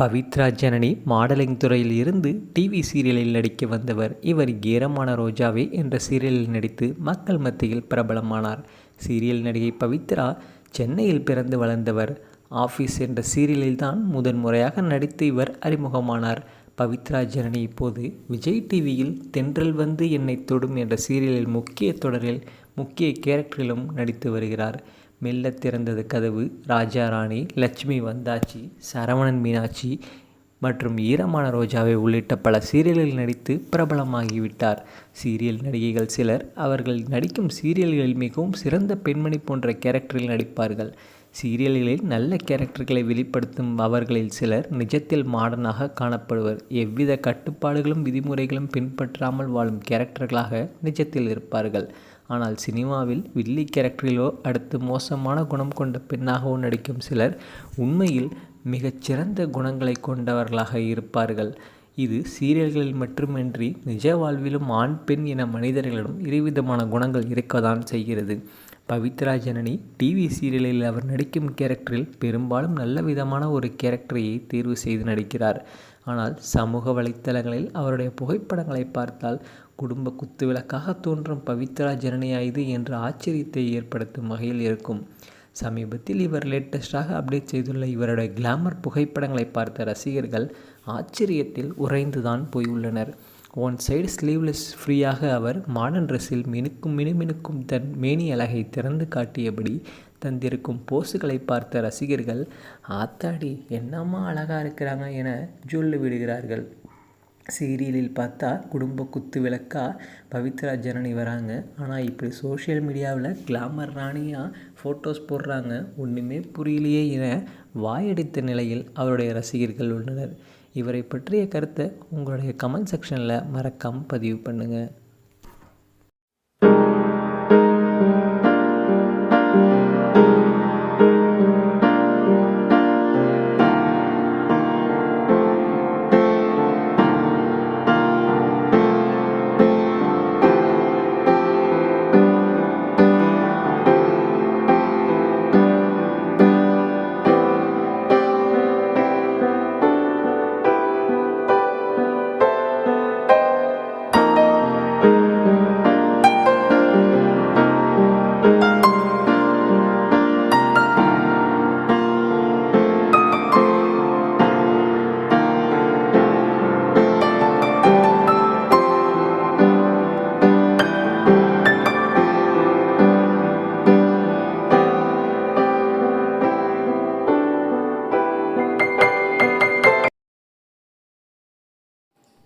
Pavithra Janani modelling துறையில் இருந்து TV சீரியலில் நடிக்க வந்தவர். இவர் ஈரமான ரோஜாவே என்ற சீரியலில் நடித்து மக்கள் மத்தியில் பிரபலமானார். சீரியல் நடிகை பவித்ரா சென்னையில் பிறந்து வளர்ந்தவர். ஆஃபீஸ் என்ற சீரியலில் தான் முதன் முறையாக நடித்து இவர் அறிமுகமானார். பவித்ரா ஜனனி இப்போது விஜய் டிவியில் தென்றல் வந்து என்னை தொடும் என்ற சீரியலில் முக்கிய தொடரில் முக்கிய கேரக்டரிலும் நடித்து வருகிறார். மெல்ல திறந்தது கதவு. ராஜா ராணி லட்சுமி வந்தாச்சி. சரவணன் மீனாட்சி மற்றும் ஈரமான ரோஜாவை உள்ளிட்ட பல சீரியல்களில் நடித்து பிரபலமாகிவிட்டார். சீரியல் நடிகைகள் சிலர் அவர்கள் நடிக்கும் சீரியல்களில் மிகவும் சிறந்த பெண்மணி போன்ற கேரக்டரில் நடிப்பார்கள். சீரியல்களில் நல்ல கேரக்டர்களை வெளிப்படுத்தும் அவர்களில் சிலர் நிஜத்தில் மாடர்னாக காணப்படுவர். எவ்வித கட்டுப்பாடுகளும் விதிமுறைகளும் பின்பற்றாமல் வாழும் கேரக்டர்களாக நிஜத்தில் இருப்பார்கள். ஆனால் சினிமாவில் வில்லி கேரக்டரிலோ அடுத்து மோசமான குணம் கொண்ட பெண்ணாகவோ நடிக்கும் சிலர் உண்மையில் மிகச்சிறந்த குணங்களை கொண்டவர்களாக இருப்பார்கள். இது சீரியல்களில் மட்டுமின்றி நிஜ வாழ்விலும் ஆண் பெண் என மனிதர்களிடம் இருவிதமான குணங்கள் இருக்கதான் செய்கிறது. பவித்ரா ஜனனி டிவி சீரியலில் அவர் நடிக்கும் கேரக்டரில் பெரும்பாலும் நல்ல விதமான ஒரு கேரக்டரையை தேர்வு செய்து நடிக்கிறார். ஆனால் சமூக வலைத்தளங்களில் அவருடைய புகைப்படங்களை பார்த்தால் குடும்ப குத்துவிளக்காக தோன்றும் பவித்ரா ஜனனியா இது என்ற ஆச்சரியத்தை ஏற்படுத்தும் வகையில் இருக்கும். சமீபத்தில் இவர் லேட்டஸ்டாக அப்டேட் செய்துள்ள இவருடைய கிளாமர் புகைப்படங்களை பார்த்த ரசிகர்கள் ஆச்சரியத்தில் உறைந்துதான் போய் உள்ளனர் ஒன் சைடு ஸ்லீவ்லெஸ் ஃப்ரீயாக அவர் மாடர்ன் ட்ரெஸ்ஸில் மினுக்கும் மினுமினுக்கும் தன் மேனி அழகை திறந்து காட்டியபடி தந்திருக்கும் போஸுகளை பார்த்த ரசிகர்கள் ஆத்தாடி என்னம்மா அழகாக இருக்கிறாங்க என ஜொல்லு விடுகிறார்கள். சீரியலில் பார்த்தா குடும்ப குத்து விளக்கா பவித்ரா ஜனனி வராங்க. ஆனால் இப்படி சோஷியல் மீடியாவில் கிளாமர் ராணியாக ஃபோட்டோஸ் போடுறாங்க ஒன்றுமே புரியலையே என வாயடித்த நிலையில் அவருடைய ரசிகர்கள் உள்ளனர். இவரை பற்றிய கருத்தை உங்களுடைய கமெண்ட் செக்ஷனில் மறக்காமல் பதிவு பண்ணுங்கள்